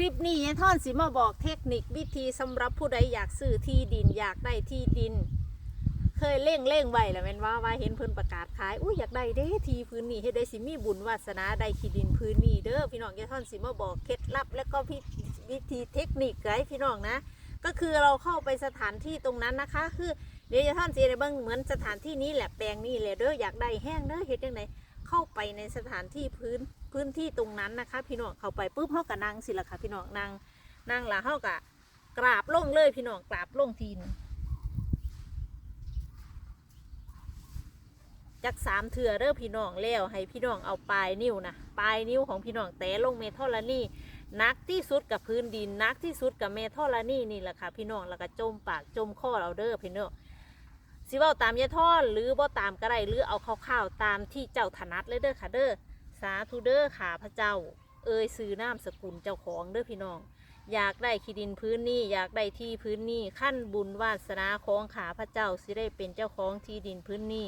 ลิปนี้ยายท่อนสิมาบอกเทคนิควิธีสำหรับผู้ใดอยากซื้อที่ดินอยากได้ที่ดิน เคยเล่งเล่งไว้แล้วแม่นว่าว่าเห็นเพิ่นประกาศขายอุ้ยอยากได้เด้ที่พื้นนี้เฮ็ดได้สิมีบุญวาสนาได้ที่ดินพื้นนี้เด้อพี่น้องยายท่อนสิมาบอกเคล็ดลับ และก็พิวิธีเทคนิคไกด์พี่น้องนะ ก็คือเราเข้าไปสถานที่ตรงนั้นนะคะ คือเดี๋ยวยายท่อนสิได้เบิ่งเหมือนสถานที่นี้แหละแปลงนี้แหละเด้ออยากได้แห้งเด้อเฮ็ดจังได เข้าไปในสถานที่พื้นพื้นที่ตรงนั้นนะคะ พี่น้องเข้าไปปุ๊บเฮาก็นั่งสิละค่ะ พี่น้องนั่งนั่งล้วเฮาก็กราบลงเลยพี่น้องกราบลงทีนจักสามเถื่อเด้อพี่น้องแล้วให้พี่น้องเอาปลายนิ้วนะปลายนิ้วของพี่น้องแตะลงเมทัลลานี่นักที่สุดกับพื้นดินนักที่สุดกับเมทัลลานี่นี่แหละค่ะพี่น้องแล้วก็จมปากจมข้อเราเด้อพี่น้อง สิว่าตามยายท่อนหรือบ่ตามก็ได้หรือเอาคร่าวๆตามที่เจ้าถนัดเลยเด้อค่ะเด้อสาธุเด้อขาพระเจ้า เอ่ยซื้อนามสกุลเจ้าของเด้อพี่น้อง อยากได้ที่ดินพื้นนี่อยากได้ที่พื้นนี่ขั้นบุญวาสนาของขาพระเจ้าสิได้เป็นเจ้าของที่ดินพื้นนี่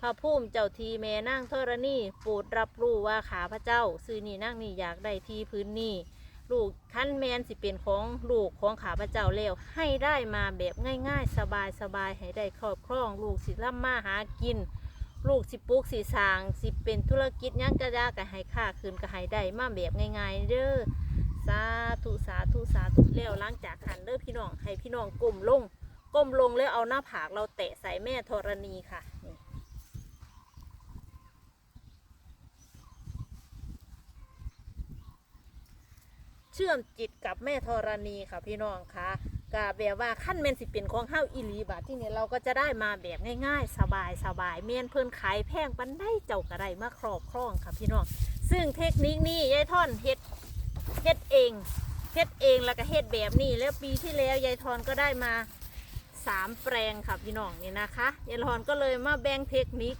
พระภูมิเจ้าทีแม่นั่งธรณีโปรดรับรู้ว่าขาพระเจ้าซื้อนี่นั่งนี่อยากได้ที่พื้นนี่ ลูกขั้นแมนสิเป็นของลูกของขาพระเจ้าแล้วให้ได้มาแบบง่าย ๆ สบายๆให้ได้ครอบครอง ลูกสิร่ำมาหากิน ลูกสิปลูกสิสางสิเป็นธุรกิจยังกระยาก็ให้ค่าคืนก็ให้ได้มาแบบง่ายๆเด้อสาธุสาธุสาธุแล้วล้างจากหันเด้อพี่น้องให้พี่น้องก้มลงก้มลงแล้วเอาหน้าผากเราแตะใส่แม่ธรณีค่ะ ชื่อมจิตกับแม่ธรณีค่ะพี่น้องคะกะแบบว่าขั้นเมนสิเป็นของเฮาอีหลีบาทที่นี่เราก็จะได้มาแบบง่ายๆ สบายสบายเมนเพิ่นขายแพงปันได้เจ้าก็ไดมาครอบครองค่ะพี่น้อง ซึ่งเทคนิคนี้ยายท่อนเฮ็ดเฮ็ดเองเฮ็ดเองแล้วก็เฮ็ดแบบนี้แล้วปีที่แล้วยายทอนก็ได้มาสามแปลงค่ะพี่น้องนี่นะคะยายทอนก็เลยมาแบ่งเทคนิค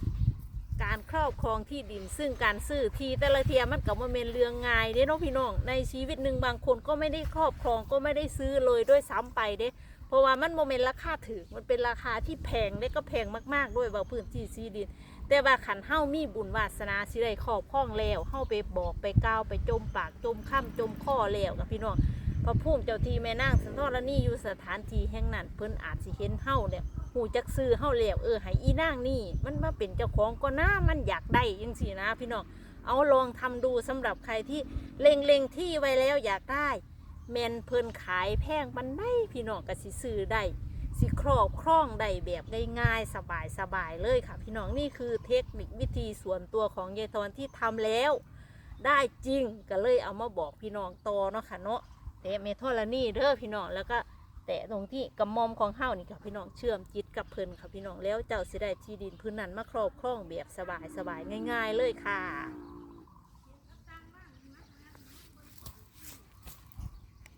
การครอบครองที่ดิน ซึ่งการซื้อที่แต่ละเทียมันกับว่าเป็นเรื่องง่ายเด้เนาะพี่น้องในชีวิตหนึ่งบางคนก็ไม่ได้ครอบครองก็ไม่ได้ซื้อเลยด้วยซ้ำไปเด้ เพราะว่ามันโมเมนต์ราคาถือมันเป็นราคาที่แพงและก็แพงมากๆด้วยบาพื้นที่ซีดิน แต่ว่าขันเฮ้ามีบุญวาสนาสิได้ครอบครองแล้วเฮ้าไปบอกไปกล่าวไปจมปากจมข้ามจมข้อแล้วกับพี่น้องพระภูมิเจ้าทีแม่นางสันทรณีอยู่สถานที่แห่งนั้นเพิ่นอาจสิเห็นเฮ้าเนี่ย หูจักซื้อเฮาแล้วเออให้อีนางนี่ มันมาเป็นเจ้าของก็น่ามันอยากได้ยังสินะ พี่น้องเอาลองทำดูสำหรับใครที่เล็งเล็งที่ไว้แล้วอยากได้แมนเพิ่นขายแพงปันได้พี่น้องก็สิซื้อได้สิครอบครองได้แบบง่ายๆสบายๆเลยค่ะ พี่น้องนี่คือเทคนิควิธีส่วนตัวของยายทอนที่ทำแล้ว ได้จริงก็เลยเอามาบอกพี่น้องต่อเนาะค่ะเนาะแต่เมทอลนี่เด้อพี่น้องแล้วก็ แต่ตรงที่กระมอมของเฮานี่ค่ะพี่น้องเชื่อมจิตกับเพิ่นค่ะพี่น้องแล้วเจ้าสิได้ที่ดินพื้นนั้นมาครอบครองแบบสบายสบายง่าย ๆ เลยค่ะ